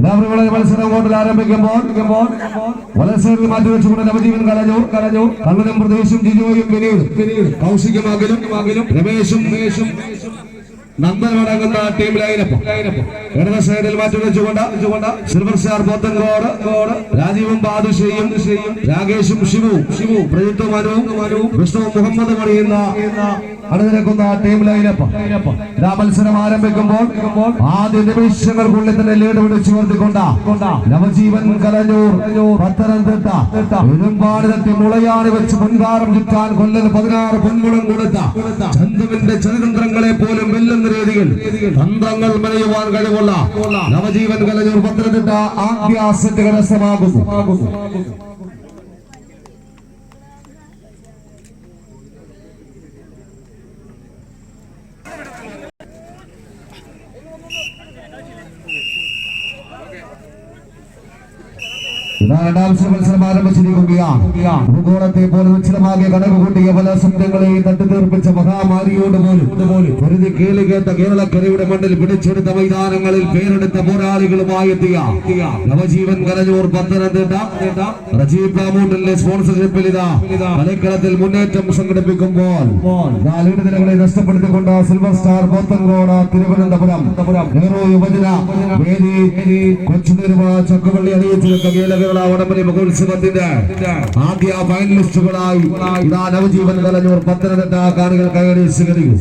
ഇതാവരുടെ മത്സരം കോട്ടിൽ ആരംഭിക്കുമ്പോൾ വലസേറിൽ മാറ്റിവെച്ചുകൊണ്ട് നവജീവൻ കലഞ്ഞു കലഞ്ഞു കണ്ണനും പ്രദേശും ജിജോയും വിനീത് കൗശികം അഖിലും അഖിലും രമേശും രമേശും. നന്ദനടങ്ങുന്ന ടീം ലൈനപ്പ്. ഇടത് സൈഡിൽ മാറ്റിവെച്ചുകൊണ്ട് സിൽവർ സ്റ്റാർ പോത്തൻകോട് ബാദുഷയും രാകേഷും ശിവു ശിവു പ്രജിത്ത് മനു മനു വിഷ്ണു മുഹമ്മദ് മണിയുന്ന അണിനിരക്കുന്ന ടീം ലൈനപ്പ് മത്സരം ആരംഭിക്കുമ്പോൾ ആദ്യ നിമിഷങ്ങൾക്കുള്ളിൽ തന്നെ ലീഡ് പിടിച്ചു വർത്തിക്കൊണ്ട നവജീവൻ കലഞ്ഞൂർ പത്തനംതിട്ട. പെരുമ്പാടിനത്തി മുളയാണി വെച്ച് മുൻകാരം ചുറ്റാൻ കൊല്ലൻ പതിനാറ് പൊൻകുളം കൊടുത്ത. ചന്തുവിന്റെ ചതുതന്ത്രങ്ങളെ പോലും രീതിയിൽ തന്ത്രങ്ങൾ മെനയുവാൻ കഴിവുള്ള നവജീവൻ കലഞ്ഞൂർ പത്തനംതിട്ട ആദ്യ അസറ്റ് കരസ്ഥമാകുന്നു. ഇതാ രണ്ടാമത്തെ മത്സരം ആരംഭിച്ചിരിക്കുകയാണ്. ഭൂഗോളത്തെ പോലെ ഉച്ചിതമാകിയ കണക്ക് കൂട്ടിയ പല ശബ്ദങ്ങളെയും തട്ടിത്തീർപ്പിച്ച മഹാമാരിയോട് പോലും പൊരുതി കേരളക്കരയുടെ മണ്ണിൽ പിടിച്ചെടുത്ത മൈതാനങ്ങളിൽ പേരെടുത്ത പോരാളികളുമായി എത്തിയ നവജീവൻ കലഞ്ഞൂർ പത്തനംതിട്ട. റജീവ് പ്ലാമൂട്ടിന്റെ സ്പോൺസർഷിപ്പിൽ ഇതാ കളിക്കളത്തിൽ മുന്നേറ്റം സംഘടിപ്പിക്കുമ്പോൾ നിലകളെ നഷ്ടപ്പെടുത്തിക്കൊണ്ട് സിൽവർ സ്റ്റാർ പോത്തൻകോട് തിരുവനന്തപുരം. നെഹ്റു യുവജന കൊച്ചു തിരുവ ചക്കുവള്ളി അണിയിച്ചിരുന്ന കേരള ആദ്യ ഫൈനലിസ്റ്റുകളായി ഇതാ നവജീവൻ കലഞ്ഞൂർ പത്തനംതിട്ട കാണികൾ കൈകടി സ്വീകരിക്കും.